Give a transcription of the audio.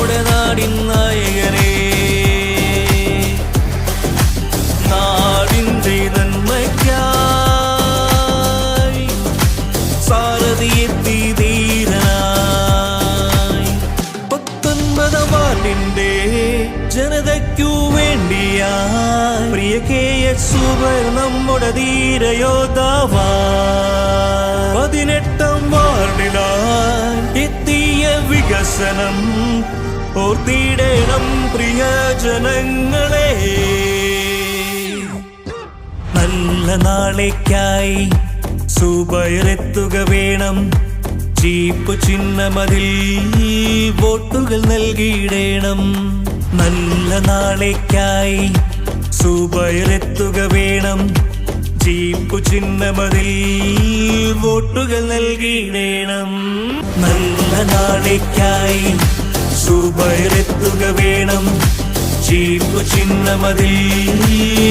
നമ്മുടെ നാടിൻ നായകനെ. നാടിന്റെ നന്മയ്ക്കായി സാരഥിയെത്തി ധീരനായി. പത്തൊൻപത് വാർഡിന്റെ ജനതയ്ക്കു വേണ്ടിയാ. പ്രിയ കെ എസ് സൂപർ നമ്മുടെ ധീരയോധാവാ പതിനെട്ട് വികസനം ഓർത്തിടണം പ്രിയ ജനങ്ങളെ നല്ല നാളേക്കായി സുബയറെത്തുക വേണം. ചീപ്പ് ചിഹ്നമതിൽ വോട്ടുകൾ നൽകിയിടേണം. നല്ല നാളേക്കായി സുബയറെത്തുക വേണം. ജീപ്പു ചിഹ്നമതിൽ വോട്ടുകൾ നൽകിയിടേണം നല്ല നാളേക്കായി സൂബയിലെത്തുക വേണം. ചിഹ്നമതിൽ വോട്ടുകൾ നൽകിയിടണം